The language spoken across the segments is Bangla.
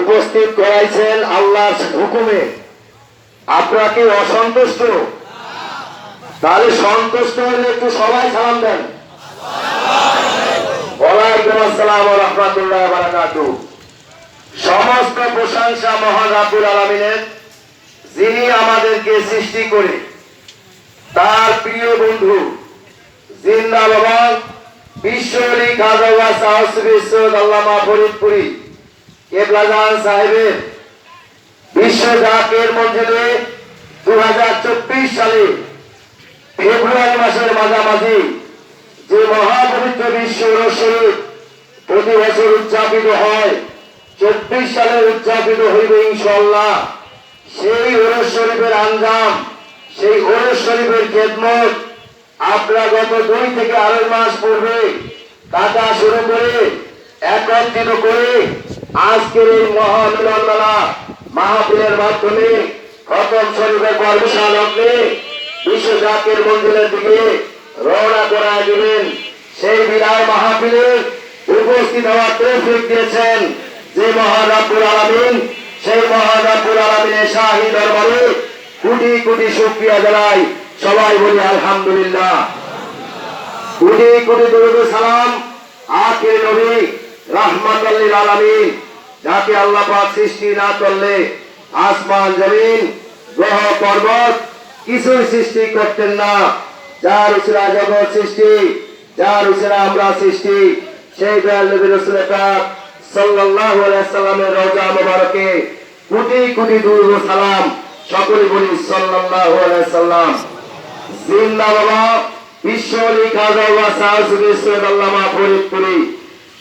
উপস্থিত করাইছেন আল্লাহর হুকুমে। আপনারা কি অসন্তুষ্ট? তাহলে সন্তুষ্ট হলে একটু সবাই সালাম দেন। সমস্ত প্রশংসা মহান রাব্বুল আলামিনের, যিনি আমাদেরকে সৃষ্টি করে, তার প্রিয় বন্ধু জিন্দাবাদ বিশ্বলি খাজাওয়া সাহসবী সৈয়দ আল্লামা ফরিদপুরি কেবলাজান সাহেবের বিশ্ব জাকের মঞ্জিলে দু সালে ফেব্রুয়ারি মাসের মাঝামাঝি যে মহাপবিত্র বিশ্ব শরীফ প্রতি বছর উদযাপিত হয়, চব্বিশ সালে উদযাপিত হইবে ইনশাল্লাহ সেই ওরস শরীফের আঞ্জাম, সেই ওরস শরীফের খেদমত আপনারা গত দুই থেকে আড়াই মাস পূর্বে কাটা শুরু করে একত্রিত করে আজকের এই মহামিলন মেলা মাহফিলের মাধ্যমে খতম শরীফের বর্ষা লগ্নে বিশ্ব জাকের মন্দিরের দিকে রওনা করা দিবেন সেই বিদায় মাহফিলে উপস্থিত হওয়ার তৌফিক দিয়েছেন যে মহান রাব্বুল আলামিন। সেই মহান রাব্বুল আলামিনের শাহী দরবারে কোটি কোটি শুকরিয়া জানাই। সবাই বলি আলহামদুলিল্লাহ। কোটি কোটি দরুদ সালাম আখির নবী রাহমাতুল আলামিন। যাকে আল্লাহ সৃষ্টি না করলে আসমান, জমিন, গ্রহ, পর্বত কিছুই সৃষ্টি করতেন না। যার উসরা জগৎ সৃষ্টি, যার উসরা আমরা সৃষ্টি, সেই দয়াল সাল্লামের কোটি কোটি সকলে আল্লামা ফরিদপুরি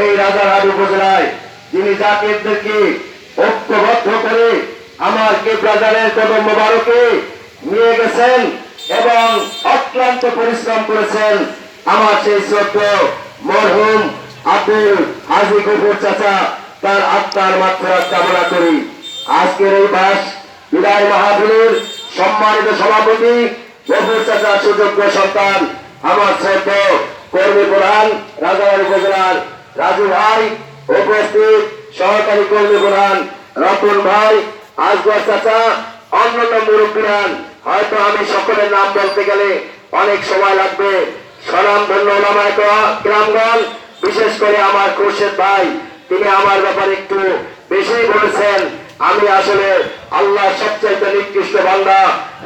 এই রাজারহাট উপজেলায় যিনি জাতিদেরকে ঐক্যবদ্ধ করে আমার কে ব্রাজারের কদম মোবারকে নিয়ে গেছেন এবং অক্লান্ত পরিশ্রম করেছেন আমার সেই শ্রদ্ধ মরহুম আব্দুল হাজি গফুর চাচা, তার আত্মার মাত্রা কামনা করি। আজকের এই বাস বিদায় মাহফিলের সম্মানিত সভাপতি গফুর চাচা সুযোগ্য সন্তান, আমার শ্রদ্ধ কর্মী প্রধান রাজাবাড়ি উপজেলার রাজু ভাই, উপস্থিত সহকারী কর্মী প্রধান রতন ভাই, আজগর চাচা অন্যান্য মুরব্বীরান হয়তো আমি সকলের নাম বলতে গেলে অনেক সময় লাগবে। সনাম ধন্য গ্রামগণ, বিশেষ করে আমার খুরশেদ ভাই, তিনি আমার ব্যাপারে একটু বেশি বলেছেন। আমি আসলে আল্লাহ সবচাইতে নিকৃষ্ট বান্দা,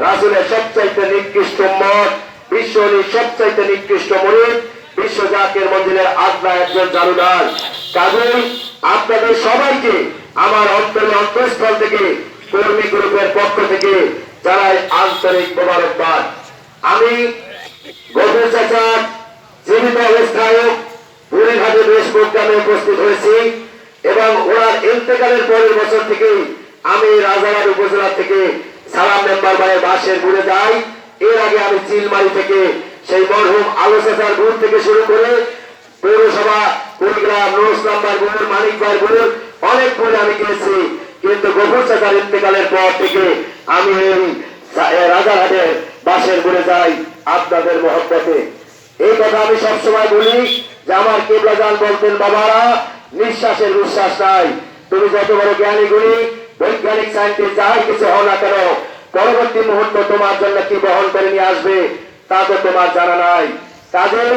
রাসুলের সবচাইতে নিকৃষ্ট মত বিশ্বরী সবচাইতে নিকৃষ্ট মরিদ। বিশ্ব জাকের মন্দিরের আত্মা একজন জারুদার কাজেই আপনাদের সবাইকে আমার অন্তরের অন্তঃস্থল থেকে কর্মী গ্রুপের পক্ষ থেকে জানাই আন্তরিক মোবারকবাদ। আমি গভীর চাচার জীবিত অবস্থায় বুড়িঘাটে বেশ প্রোগ্রামে উপস্থিত হয়েছি এবং ওনার ইন্তেকালের পরের বছর থেকে আমি রাজাবাদ উপজেলা থেকে সালাম মেম্বার বাড়ি বাসের ঘুরে যাই। এর আগে আমি চিলমারি থেকে সেই মরহুম আলোচাচার গুড় থেকে শুরু করে পৌরসভা, কুড়িগ্রাম, রোজ নাম্বার গুড় মানিক ভাই গুড় অনেক ঘুরে আমি গিয়েছি। কিন্তু গভীর চাচার ইন্তেকালের পর থেকে আমি এই রাজারহাটের বাসের ঘুরে যাই আপনাদের মহব্বতে। এই কথা আমি সবসময় বলি যে আমার কেবলাজান বলতেন, বাবারা, নিঃশ্বাসের বিশ্বাস নাই। তুমি যত বড় জ্ঞানী গুণী, বৈজ্ঞানিক সাইন্টিস্ট যাই কিছু হও না কেন, পরবর্তী মুহূর্ত তোমার জন্য কি বহন করে নিয়ে আসবে? তা তো তোমার জানা নাই। কাজেই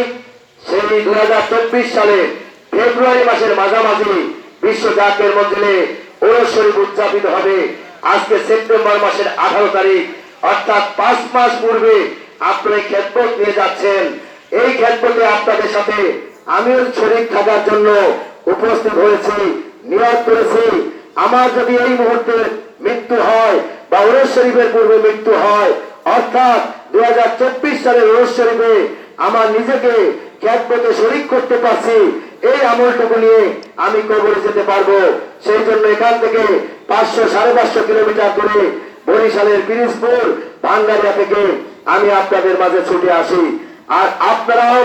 সেই দুই হাজার চব্বিশ সালে ফেব্রুয়ারি মাসের মাঝামাঝি বিশ্ব জাতীয় মন্দিরে ওরস উদযাপিত হবে। আজকে সেপ্টেম্বর মাসের আঠারো তারিখ, অর্থাৎ পাঁচ মাস পূর্বে আপনারা খেদমত নিয়ে যাচ্ছেন। এই খেদমতে আপনাদের সাথে আমিও শরীর থাকার জন্য উপস্থিত হয়েছি, নিয়োগ করেছি। আমার যদি এই মুহূর্তে মৃত্যু হয় বা ওরস পূর্বে মৃত্যু হয়, অর্থাৎ দুই হাজার চব্বিশ সালের ওরস শরীফে আমার নিজেকে খ্যাতপথে শরিক করতে পারছি। এই আমলটুকু নিয়ে আমি কবরে যেতে পারব। সেই জন্য এখান থেকে পাঁচশো, সাড়ে পাঁচশো কিলোমিটার করে বরিশালের পিরিজপুর, ভাঙ্গারিয়া থেকে আমি আপনাদের মাঝে ছুটে আসি। আর আপনারাও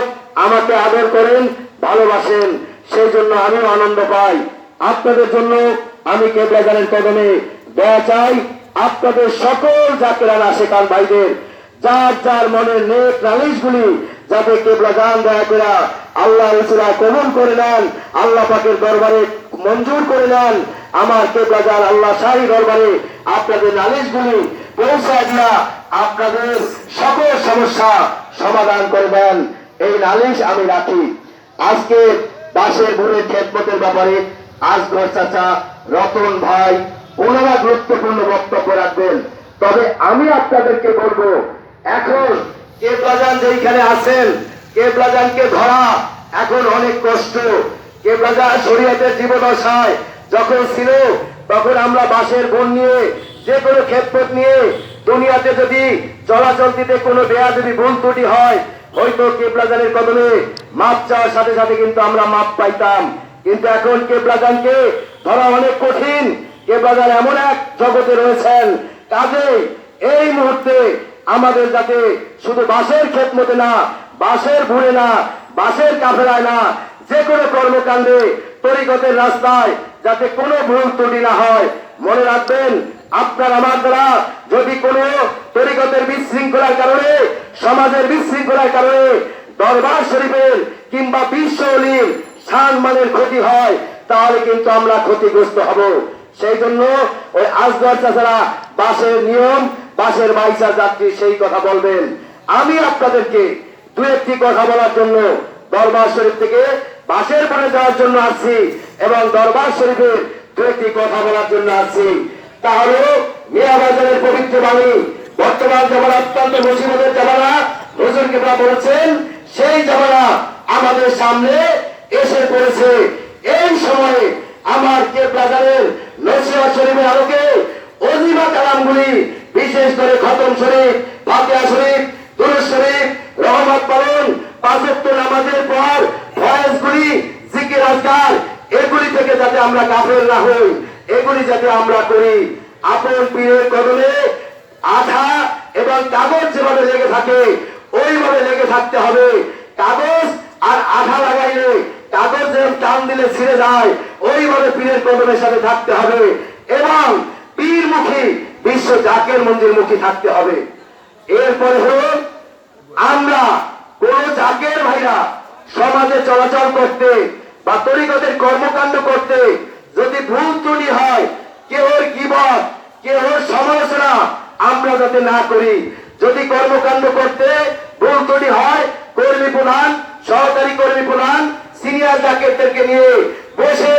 আমাকে আদর করেন, ভালোবাসেন, সেই জন্য আমিও আনন্দ পাই। আপনাদের জন্য আমি কেবলাজানের কদমে দয়া চাই। আপনাদের সকল জাকেরান আশেকান ভাইদের যার যার মনের নেক নালিশগুলি যাতে কেবলা গান দয়া করে, আল্লাহ রসুলা কবুল করে নেন, আল্লাহ পাকের দরবারে মঞ্জুর করে নেন, আমার কেবলা গান আল্লাহ শাহী দরবারে আপনাদের নালিশগুলি পৌঁছায় দিয়া আপনাদের সকল সমস্যা সমাধান করবেন এই নালিশ আমি রাখি। আজকে দাসের ঘুরে খেদমতের ব্যাপারে আজ আজগর চাচা রতন ভাই ওনারা গুরুত্বপূর্ণ বক্তব্য রাখবেন। তবে আমি আপনাদেরকে বলব এখন কেবলাজান যেখানে আছেন কেবলাজানকে ধরা, এখন অনেক কষ্ট। কে কেবলাজান শরীয়তের জীবদশায় যখন ছিল, তখন আমরা বাঁশের বোন নিয়ে, যে কোনো ক্ষেত্র নিয়ে, দুনিয়াতে যদি চলাচল দিতে কোনো বেয়া যদি ভুল ত্রুটি হয়, হয়তো কেবলাজানের কদমে মাপ চাওয়ার সাথে সাথে কিন্তু আমরা মাপ পাইতাম। কিন্তু এখন কেবলাজানকে ধরা অনেক কঠিন। কেবলাজান এমন এক জগতে রয়েছেন। কাজে এই মুহূর্তে আমাদের যাতে শুধু বাসের খেতমতে না বাসের ভুলে না বাসের কাফেলায় না, যে কোনো কর্মকাণ্ডে তরিকতের রাস্তায় যাতে কোনো ভুল ত্রুটি না হয়, মনে রাখবেন, আপনার আমার দ্বারা যদি কোনো তরিকতের বিশৃঙ্খলার কারণে, সমাজের বিশৃঙ্খলার কারণে দরবার শরীফের কিংবা বিশ্ব অলির সম্মানের ক্ষতি হয়, তাহলে কিন্তু আমরা ক্ষতিগ্রস্ত হব। সেই জন্য ওই আজগর চাষারা বাসের নিয়ম বাসের বাইসা যাত্রী সেই কথা বলবেন। আমি আপনাদেরকে দু একটি কথা বলার জন্য দরবার শরীফ থেকে বাসের পরে যাওয়ার জন্য আসছি এবং দরবার শরীফের দু একটি কথা বলার জন্য আসছি। তাহলে মিয়া বাজারের পবিত্র বাণী, বর্তমান জামানা অত্যন্ত মুসিবতের জামানা, হুজুর কিবরা বলেছেন, সেই জামানা আমাদের সামনে এসে পড়েছে। এই সময়ে আমার কে বাজারের নসিয়া শরীফের আলোকে অজিমা কালামগুলি বিশেষ করে খতম শরীফ, ফাতিহা শরীফ, দুরুদ শরীফ, রহমত পালন পাঁচত্ব নামাজের পর ফয়েজগুলি, জিকির আজকার, এগুলি থেকে যাতে আমরা কাফের না হই, এগুলি যাতে আমরা করি। আপন পীরের কদমে আঠা এবং কাগজ যেভাবে লেগে থাকে, ওইভাবে লেগে থাকতে হবে। কাগজ আর আঠা লাগাইলে কাগজ যেমন টান দিলে ছিঁড়ে যায়, ওইভাবে পীরের কদমের সাথে থাকতে হবে। এবং পীর পীরমুখী বিশ্ব জাকের মন্দির মুখী থাকতে হবে। এরপরে হলো, আমরা কোন জাকের ভাইরা সমাজে চলাচল করতে বা তরিকতের কর্মকাণ্ড করতে যদি ভুল ত্রুটি হয় কেউর গিবত কেউর সমালোচনা আমরা যাতে না করি। যদি কর্মকাণ্ড করতে ভুল ত্রুটি হয়, কর্মী প্রধান, সহকারী কর্মী প্রধান, সিনিয়র জাকেরদেরকে নিয়ে বসে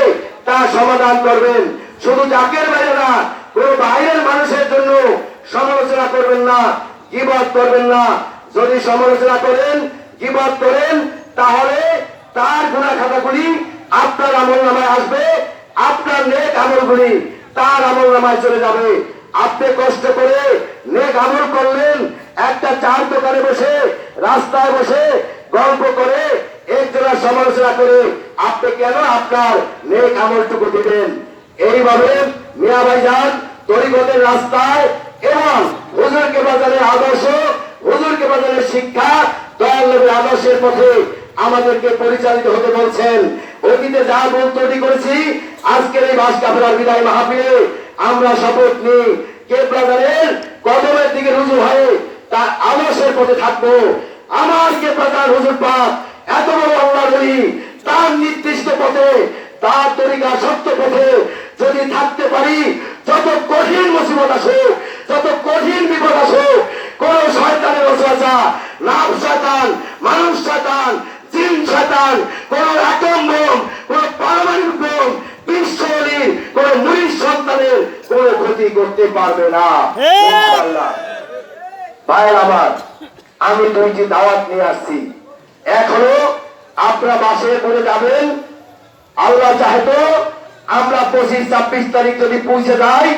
তা সমাধান করবেন। শুধু জাকের বাইরে না কোন বাইরের মানুষের জন্য সমালোচনা করবেন না, গিবত করবেন না। যদি সমালোচনা করেন, গিবত করেন, তাহলে তার গুণা খাতাগুলি আপনার আমল নামায় আসবে, আপনার নেক আমলগুলি তার আমল নামায় চলে যাবে। আপনি কষ্ট করে নেক আমল করলেন, একটা চার দোকানে বসে, রাস্তায় বসে গল্প করে, একজনের সমালোচনা করে আপনি কেন আপনার নেক আমলটুকু দিবেন? এইভাবে মিয়া ভাইজান তরিগতের রাস্তায় এবং হুজুরকে বাজারের আদর্শ, হুজুরকে বাজারের শিক্ষা, দয়াল আদর্শের পথে আমাদেরকে পরিচালিত হতে বলছেন। অতীতে যা ভুল করেছি, আজকের এই বাস কাফেলার বিদায় মাহফিলে আমরা শপথ নিই। কে ব্রাদারের কদমের দিকে রুজু হয়ে তার আদর্শের পথে থাকব। আমার কে ব্রাদার হুজুর পাক, এত বড় আল্লাহ বলি, তার নির্দিষ্ট পথে, তার তরিকা সত্য পথে যদি থাকতে পারি যত কঠিন মুসিবত আসুক, যত কঠিন বিপদ আসুক, কোন শয়তানের অসুবিধা নাম শয়তান মানুষ শয়তান, জিন শয়তান, কোন অ্যাটম বোম কোন পারমাণবিক বোম বিশ্বলীর কোন মুড়ির সন্তানের কোন ক্ষতি করতে পারবে না। ভাইয়ের আমার, আমি দুইটি দাওয়াত নিয়ে আসছি এখনও আপনারা বাসে করে যাবেন, আল্লাহ চাহে তো আমরা পঁচিশ, ছাব্বিশ তারিখ যদি পৌঁছে যাই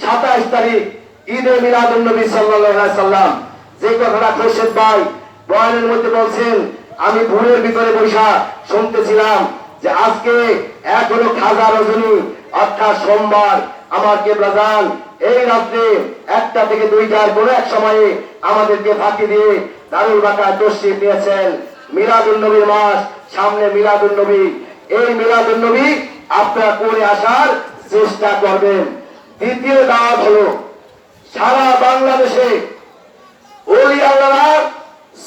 সাতাইশ তারিখ ঈদে মিলাদুল নবী সাল্লাম। যে কথাটা খোরশেদ ভাই বয়ানের মধ্যে বলছেন, আমি ভোরের ভিতরে বৈশা শুনতেছিলাম যে আজকে এখনও খাজা রজনী, অর্থাৎ সোমবার, আমার কেবলাজান এই রাত্রে একটা থেকে দুইটার কোনো এক সময়ে আমাদেরকে ফাঁকি দিয়ে দারুল বাঁকা তসিফ নিয়েছেন। মিলাদুল নবীর মাস, সামনে মিলাদুল নবী এই মিলাদুল নবী আপনারা করে আসার চেষ্টা করবেন। দ্বিতীয় দাওয়াত হলো, সারা বাংলাদেশে ওলি আল্লাহ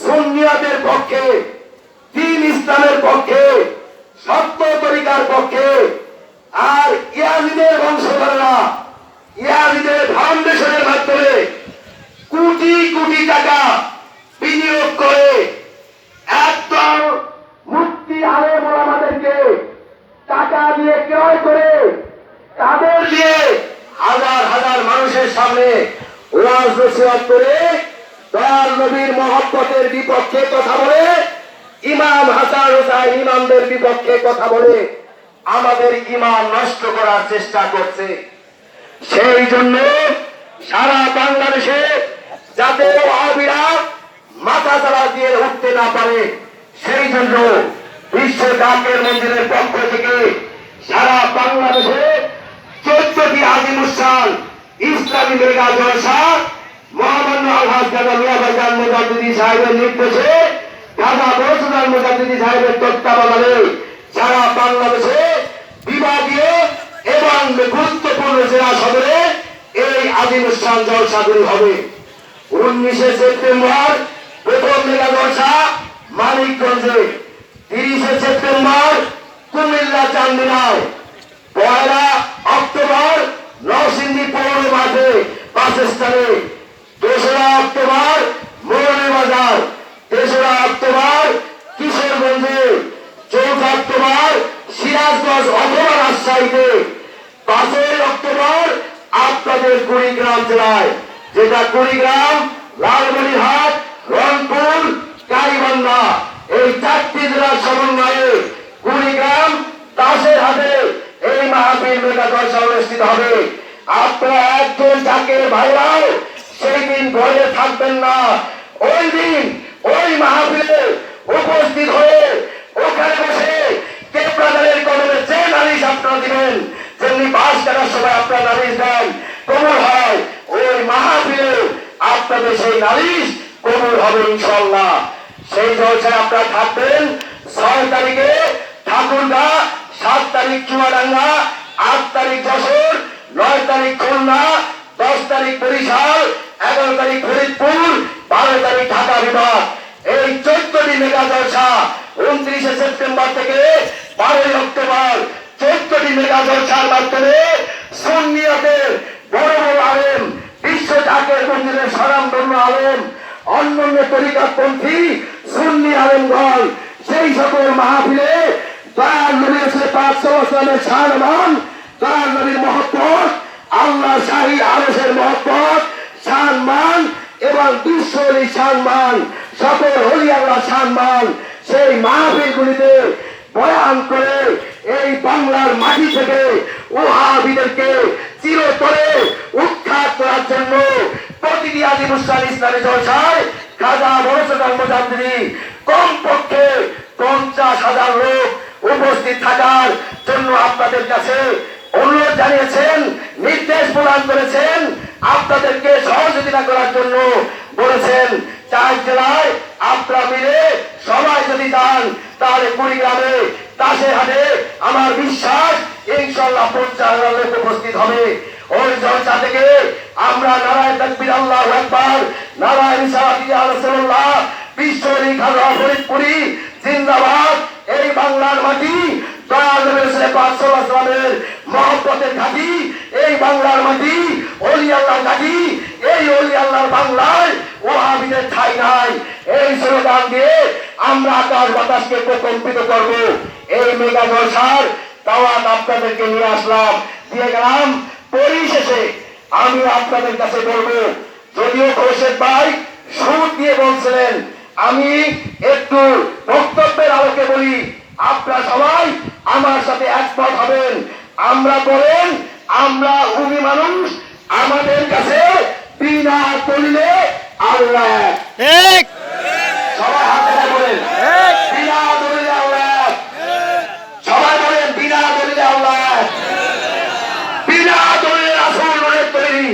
সুন্নিয়াদের পক্ষে, তিন ইসলামের পক্ষে, সত্য তরিকার পক্ষে, আর ইয়াজিদের বংশধররা ইয়াজিদের ফাউন্ডেশনের মাধ্যমে কোটি কোটি টাকা বিনিয়োগ করে একদল মুক্তি আলেম আমাদেরকে টাকা দিয়ে ক্রয় করে? তাদের দিয়ে হাজার হাজার মানুষের সামনে ওয়াজ নসিহত করে দয়াল নবীর মহব্বতের বিপক্ষে কথা বলে, ইমাম হাসান হোসাইন ইমামদের বিপক্ষে কথা বলে আমাদের ইমান নষ্ট করার চেষ্টা করছে। সেই জন্য সারা বাংলাদেশে যাতে ওয়াহাবিরা মাথা চালা দিয়ে উঠতে না পারে, সেই জন্য বিশ্ব ডাকের মন্দিরের পক্ষ থেকে সারা বাংলাদেশে চোদ্দটি আজিমুসান ইসলামী মেগা জলসা মহামান্য আলহাজ গাজা মিয়াবাজার মুজাদ্দিদি সাহেবের নির্দেশে গাজা বরসুদার মুজাদ্দিদি সাহেবের তত্ত্বাবধানে সারা বাংলাদেশে বিভাগীয় এবং গুরুত্বপূর্ণ জেলা সদরে এই আজিমুসান জলসাগুলি হবে। উনিশে সেপ্টেম্বর প্রথম মেগা জলসা মানিকগঞ্জে, তিরিশে সেপ্টেম্বর কুমিল্লা চান্দিনায় পয়লা অক্টোবর নরসিংদী পৌর মাঠে বাসস্থানে দোসরা অক্টোবর মোরনী বাজার। তেসরা অক্টোবর কিশোরগঞ্জে। চৌঠা অক্টোবর সিরাজগঞ্জ অথবা রাজশাহীতে। পাঁচই অক্টোবর আপনাদের কুড়িগ্রাম জেলায়। যেটা কুড়িগ্রাম, লালমনিরহাট, রংপুর গাইবান্ধা এই চারটি জেলার সমন্বয়ে কুড়িগ্রাম দাসের হাতে এই মাহফিল মেগা জলসা অনুষ্ঠিত হবে। আপনারা একজন চাকের ভাইরাও সেই দিন ঘরে থাকবেন না। ওই দিন ওই মাহফিলে উপস্থিত হয়ে ওখানে বসে কেপ্রাদারের কদমে যে নালিশ আপনারা দিবেন, যেমনি বাস কাটার সময় আপনার নালিশ দেন কবুল হয়, ওই মাহফিলে আপনাদের সেই নালিশ কবুল হবে ইনশাল্লাহ সেই জলসায় আপনারা থাকবেন, ছয় তারিখে ঠাকুরগা সাত তারিখ চুয়াডাঙ্গা, আট তারিখ যশোর, নয় তারিখ খুলনা, দশ তারিখ বরিশাল, এগারো তারিখ ফরিদপুর, বারো তারিখ ঢাকা বিভাগ। এই চোদ্দটি মেগা জলসা উনত্রিশে সেপ্টেম্বর থেকে বারোই অক্টোবর, চোদ্দটি মেগা জলসার মাধ্যমে সুন্নিয়তের বড় বড় আলেম, বিশ্ব জাকের মন্দিরের স্বনামধন্য আলেম, অন্যান্য তরিকাপন্থী সুন্নি আলেমগণ, সেই সকল মাহফিলে নবীর সাথে পাঁচ সালের সম্মান দয়াল নবীর মহব্বত, আল্লাহ শাহী আরসের মহব্বত সম্মান এবং বিশ্ব অলি সম্মান সকল হলি আল্লাহ সম্মান সেই মাহফিলগুলিতে বয়ান করে এই বাংলার মাটি থেকে ওহাবিদেরকে চিরতরে উৎখাত করার জন্য প্রতিটি আদি মুসলাম ইসলামী জলসায় খাজা মোজাদ্দিনী কমপক্ষে পঞ্চাশ হাজার লোক উপস্থিত থাকার জন্য আপনাদের কাছে অনুরোধ জানিয়েছেন, নির্দেশ প্রদান করেছেন, আপনাদেরকে সহযোগিতা করার জন্য বলেছেন, চার জেলায় আপনারা মিলে সবাই যদি যান, তাহলে কুড়িগ্রামে দাসের হাটে আমার বিশ্বাস ইনশাল্লাহ পঞ্চাশ হাজার লোক উপস্থিত হবে। ওই জলসা থেকে আমরা নারায়ণ তাকবির আল্লাহ একবার নারায়ণ সাহাবি আলসাল্লাহ বিশ্বরী খাজা ফরিদপুরি জিন্দাবাদ। এই বাংলার মাটি মহব্বতের ঘাটি। এই বাংলার মাটি ওলি আল্লাহ ঘাটি। এই ওলি আল্লাহর বাংলায় ওহাবিদের ঠাই নাই। এই স্লোগান দিয়ে আমরা আকাশ বাতাসকে প্রকম্পিত করব। এই মেগা জলসার দাওয়াত আপনাদেরকে নিয়ে আসলাম। দিয়ে গেলাম পরিশেষে আমি আপনাদের কাছে বলব, যদিও কৌশেক ভাই সুদ দিয়ে বলছিলেন আমি একটু বক্তব্যের আলোকে বলি আপনারা সবাই আমার সাথে একমত হবেন। আমরা বলেন আমরা ভূমি মানুষ আমাদের কাছে বিনা দলিলে আল্লাহ সবাই হাত বলেন বিনা দলিলে আল্লাহ এক। সবাই বলেন বিনা দলিলে আল্লাহ এক। বিনা দলিলে রাসূল নূরের তৈরি।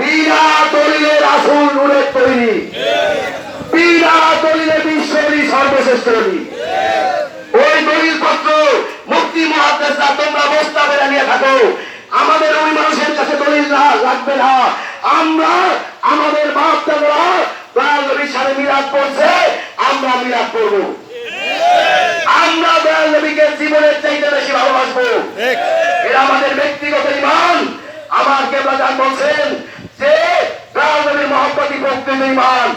বিনা দলিলে রাসূল নূরের তৈরি। বিনা দলিলে বিশ্বরী সর্বশ্রেষ্ঠ নবী। ওই দলিল পত্র মুক্তি মহাদেশরা তোমরা বস্তা বেড়া নিয়ে থাকো। আমাদের ওই মানুষের কাছে দলিল না, লাগবে না। আমরা, আমাদের বাপ দাদারা, দয়াল নবীর সাথে মিলাদ করছে, আমরা মিলাদ করব। আমরা দয়াল নবীকে জীবনের চাইতে বেশি ভালোবাসবো। এরা আমাদের ব্যক্তিগত ইমান। আমার কেবলাজান বলছেন যে রাজনবীর মহব্বতই প্রকৃত ইমান।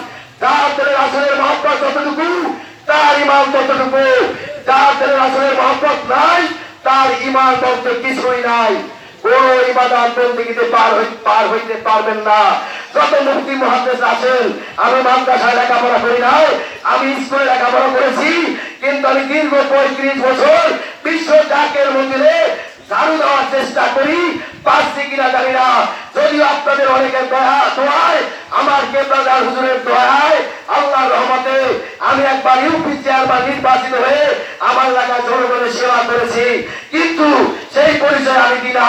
যার দিলের আসলের মহব্বত যতটুকু, তার ইমান নাই, তার ইমান পার হইতে পারবেন না। যত মুক্তি মহাদেশ আছেন, আমি মাদ্রাসায় লেখাপড়া করি নাই, আমি স্কুলে লেখাপড়া করেছি, কিন্তু আমি দীর্ঘ পঁয়ত্রিশ বছর বিশ্ব জাকের মন্দিরে ঝাড়ু দেওয়ার চেষ্টা করি, পারছি কিনা জানি না। যদিও আপনাদের অনেকের দয়া, দোয়ায়, আমার কেবলাদার হুজুরের দয়ায়, আল্লাহর রহমতে আমি একবার ইউপি চেয়ারম্যান নির্বাচিত হয়ে আমার এলাকায় জনগণের সেবা করেছি। কিন্তু সেই পরিচয় আমি দিলা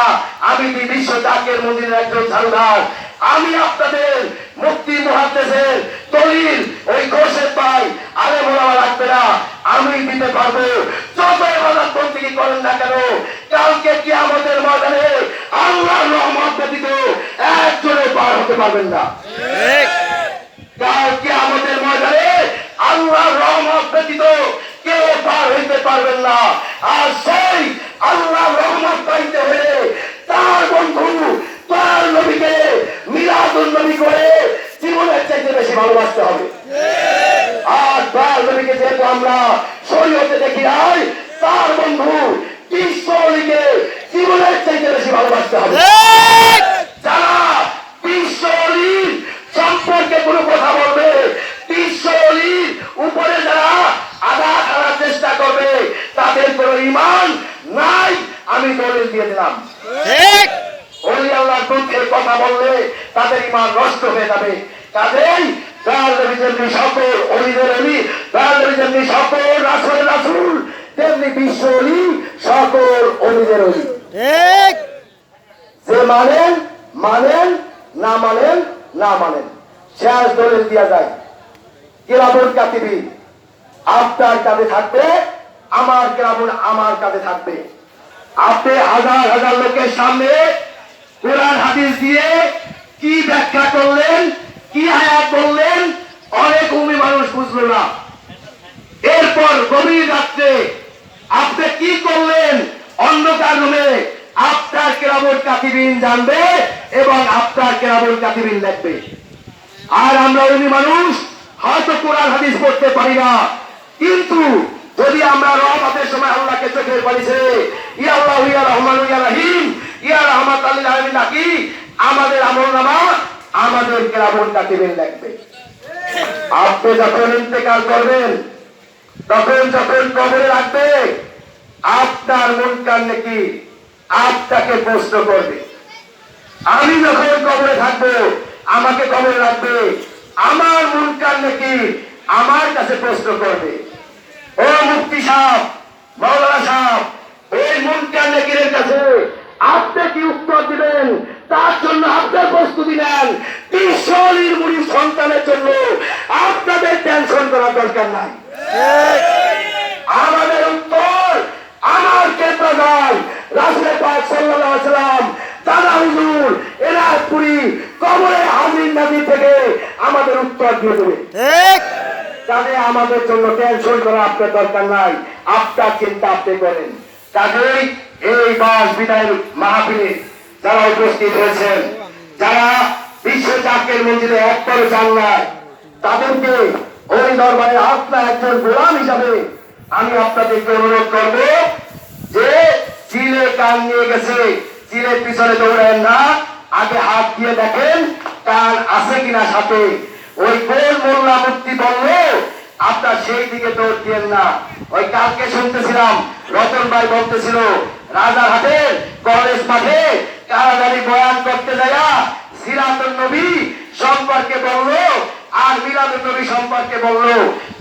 আমি বিশ্ব ডাকের মন্দিরের একজন ঝাড়ুদার। আমি আপনাদের মুক্তি মহাদেশের দলিল ওই ঘোষের পাই আরে বলা লাগবে না। আমি দিতে পারব। যত বন্দিগি করেন না কেন কালকে কি আমাদের ময়দানে আল্লাহ রহমত ব্যতীত একজনে পার হতে পারবেন না। কালকে আমাদের ময়দানে আল্লাহ রহমত ব্যতীত কেউ পার হইতে পারবেন না। আর সেই আল্লাহ রহমত পাইতে হলে তার বন্ধু তার নবীকে মিলাদুল নবী করে জীবনের চাইতে বেশি ভালোবাসতে হবে। আর তার নবীকে যেহেতু আমরা শরীয়তে দেখি নাই, তার বন্ধু বিশ্বকে জীবনের চাইতে বেশি ভালোবাসতে হবে। যারা বিশ্ব অলির সম্পর্কে কোনো কথা বলবে বিশ্ব অলির উপরে যারা আঘাত আনার চেষ্টা করবে, তাদের কোনো ইমান নাই, আমি দলিল দিয়ে দিলাম। ঠিক। অলি আল্লাহর দুঃখের কথা বললে তাদের ইমান নষ্ট হয়ে যাবে। কাজেই তার নবী যেমনি সকল অলিদের অলি তার নবী যেমনি সকল রাসুল রাসুল তেমনি বিশ্ব অলি সকল অলিদের অলি। ঠিক। যে মানেন মানেন না মানেন না মানেন। শেষ দলিল দিয়া যায়। কিরাবুল কাতিবি আপনার কাছে থাকবে আমার কিরাবুল আমার কাছে থাকবে। আপনি হাজার হাজার লোকের সামনে কোরআন হাদিস দিয়ে কি ব্যাখ্যা করলেন, কি আয়াত বললেন, অনেক উমি মানুষ বুঝলো না। এরপর গভীর রাত্রে আপনি কি করলেন, অন্ধকার রুমে আপনার কেরাবল কাতিবিন জানবে এবং আপনার কেরাবল কাতিবিন দেখবে। আর আমরা উনি মানুষ, হয়তো কোরআন হাদিস পড়তে পারি না। কিন্তু যদি আমরা রহমতের সময় আল্লাহকে চোখের পালিছে ইয়া আল্লাহ ইয়া রহমান ইয়া রহিম ইয়া রহমাত আল্লাহ আলমিন নাকি? আমাদের আমল নামা আমাদের কেরাবল কাতিবিন দেখবে আপনি যখন ইন্তেকাল করবেন, তখন যখন কবরে রাখবে, আপনার মন কান নাকি আপনাকে প্রশ্ন করবে। আমি যখন কবরে থাকব, আমাকে কবরে রাখবে, আমার মন কান নাকি আমার কাছে প্রশ্ন করবে। ও মুক্তি সাহ মৌলানা সাহ ওই মন কান নাকিরের কাছে আপনি কি উত্তর দিবেন তার জন্য আপনার প্রস্তুতি নেন ঈশ্বরীর মুড়ির সন্তানের জন্য আপনাদের টেনশন করার দরকার নাই আমাদের উত্তর আমার কেন্দ্র নয় রাসুল পাক সাল্লাল্লাহু আলাইহি সাল্লাম দাদা হুজুর এনারপুরি কবরে হাজির নদী থেকে আমাদের উত্তর দিয়ে দেবে ঠিক তাহলে আমাদের জন্য টেনশন করা আপনার দরকার নাই। আপনার চিন্তা আপনি করেন। কাজেই এই বাস বিদায় মাহফিলে যারা উপস্থিত হয়েছেন, যারা বিশ্ব চাকের মন্দিরে একবারও চান নাই, তাদেরকে ওই দরবারে আপনার একজন গোলাম হিসাবে আমি আপনাদেরকে অনুরোধ করব যে চিলে কান নিয়ে গেছে চিলের পিছনে দৌড়েন না, আগে হাত দিয়ে দেখেন কান আছে কিনা সাথে। ওই কোন মোল্লা মুক্তি বলল আপনার সেই দিকে দৌড় দিয়েন না। ওই কালকে শুনতেছিলাম, রতন ভাই বলতেছিল রাজারহাটের কলেজ মাঠে কারাগারি বয়ান করতে যায়া সিরাতুল নবী সম্পর্কে বলল, আর মিলাদুল নবী সম্পর্কে বলল।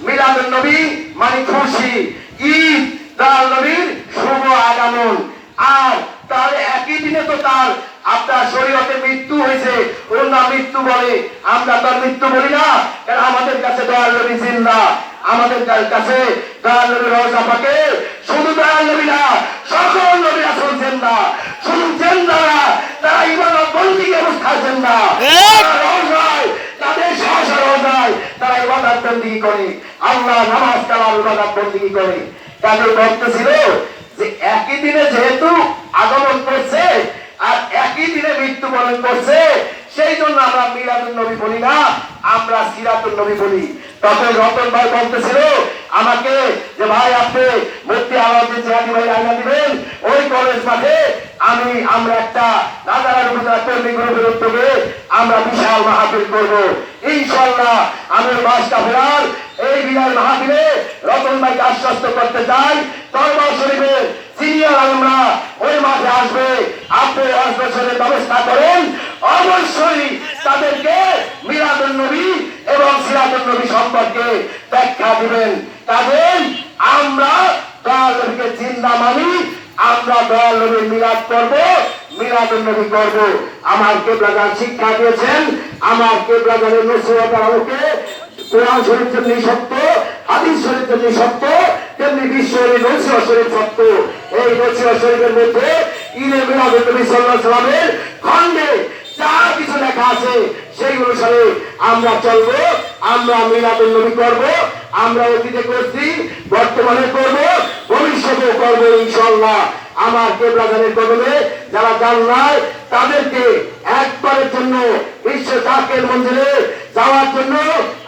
মিলাদুল নবী মানে খুশি, ঈদ তার নবীর শুভ আগমন। আর তার একই দিনে তো তার আপনার শরীয়তে মৃত্যু হয়েছে। ওর না মৃত্যু বলে আমরা তার মৃত্যু বলি না। কারণ আমাদের কাছে দয়াল নবী জিন্দা। আমাদের কাছে দয়াল নবী রোজা পাকে শুধু দয়াল নবী না সকল নবী আসল জিন্দা। শুধু জিন্দা না তারা ইবাদত বন্দি অবস্থায় জিন্দা। তাদের সাহসা রোজায় তারা ইবাদত বন্দি করে। আল্লাহ নামাজ কালাম ইবাদত বন্দি করে। তাদের ভক্ত ছিল যে একই দিনে যেহেতু আগমন করছে আর একই দিনে মৃত্যুবরণ করছে সেই জন্য আমরা মিলাদুল নবী বলি না, আমরা সিরাতুল নবী বলি। তখন রতন ভাই বলতেছিল আমাকে যে ভাই, আপনি মুক্তি আলাদা জিহাদি ভাই আইনা দিবেন। ওই কলেজ মাঠে আমি, আমরা একটা রাজার উপজেলা কর্মী গ্রুপের উদ্যোগে আমরা বিশাল মাহফিল করব। ইনশাল্লাহ আমি মাসটা ফেরার, এই বিদায় মাহফিলে রতন ভাইকে আশ্বস্ত করতে চাই। দরবার শরীফের সিনিয়র আমরা ওই মাঠে আসবে। আপনি বছরের ব্যবস্থা করেন অবশ্যই তাদেরকে মিরাদুল নবী এবং সিরাজুল নবী সম্পর্কে ব্যাখ্যা দিবেন। কাজেই আমরা দয়াল জিন্দা মানি, আমরা দয়াল নবীর মিলাদ করব মিলাদুল নবী করব। আমার কেবলাদার শিক্ষা দিয়েছেন, আমার কেবলাদারের নসিহতের আলোকে কোরআন শরীফ যেমনি সত্য, হাদিস শরীফ যেমনি সত্য, তেমনি বিশ্বের নসিহত শরীফ সত্য। এই নসিহত শরীফের মধ্যে ঈদে মিলাদুল নবী সাল্লাল্লাহু আলাইহি খণ্ডে যা কিছু লেখা আছে, সেই অনুসারে আমরা চলবো, আমরা মিলাদুল নবী করব, আমরা অতীতে করছি, বর্তমানে করব, ভবিষ্যতেও করব ইনশাআল্লাহ। আমার কেবলাদানের কদমে যারা জানলায় তাদেরকে একবারের জন্য বিশ্ব জাকের মন্দিরে যাওয়ার জন্য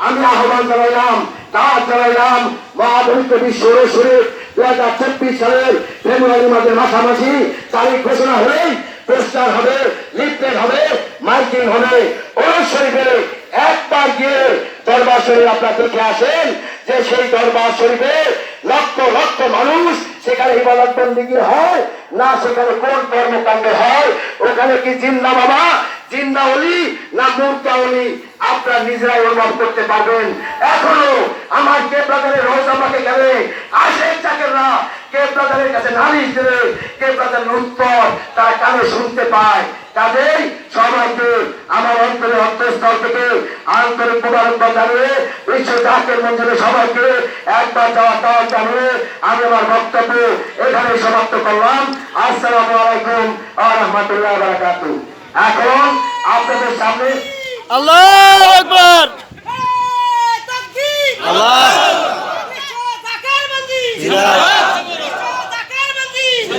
আমি আহ্বান জানাইলাম দাওয়াত জানাইলাম মহাপবিত্র বিশ্ব শরীফ দু হাজার চব্বিশ সালের ফেব্রুয়ারি মাসের মাঝামাঝি তারিখ ঘোষণা হলেই পোস্টার হবে, লিফলেট হবে, মাইকিং হবে, ওই শরীফে একবার গিয়ে দরবার শরীফ আপনার দেখে আসেন যে সেই দরবার শরীফে লক্ষ লক্ষ মানুষ সেখানে ইবাদত বন্দিগি হয়, না সেখানে কোন কর্মকাণ্ড হয়, ওখানে কি জিন্দা বাবা, জিন্দা অলি, না মূর্তা অলি, আপনারা নিজেরাই অনুভব করতে পারবেন। এখনও আমার কে ব্রাদারের রোজ আমাকে গেলে আসে চাকেররা কে ব্রাদারের কাছে নালিশ দেবে কে ব্রাদারের উত্তর তারা কানে শুনতে পায়। কাজেই সবাইকে আমার অন্তরের অন্তঃস্থল থেকে আন্তরিক মোবারকবাদ জানিয়ে বিশ্ব ডাকের মঞ্জুরে সবাইকে একবার যাওয়া দাওয়া জানিয়ে আমি আমার বক্তব্য এখানে সমাপ্ত করলাম। আসসালামু আলাইকুম আহমতুল্লাহ বারাকাত এখন আপনাদের সামনে আল্লাহ আকবার! আল্লাহ! আল্লাহ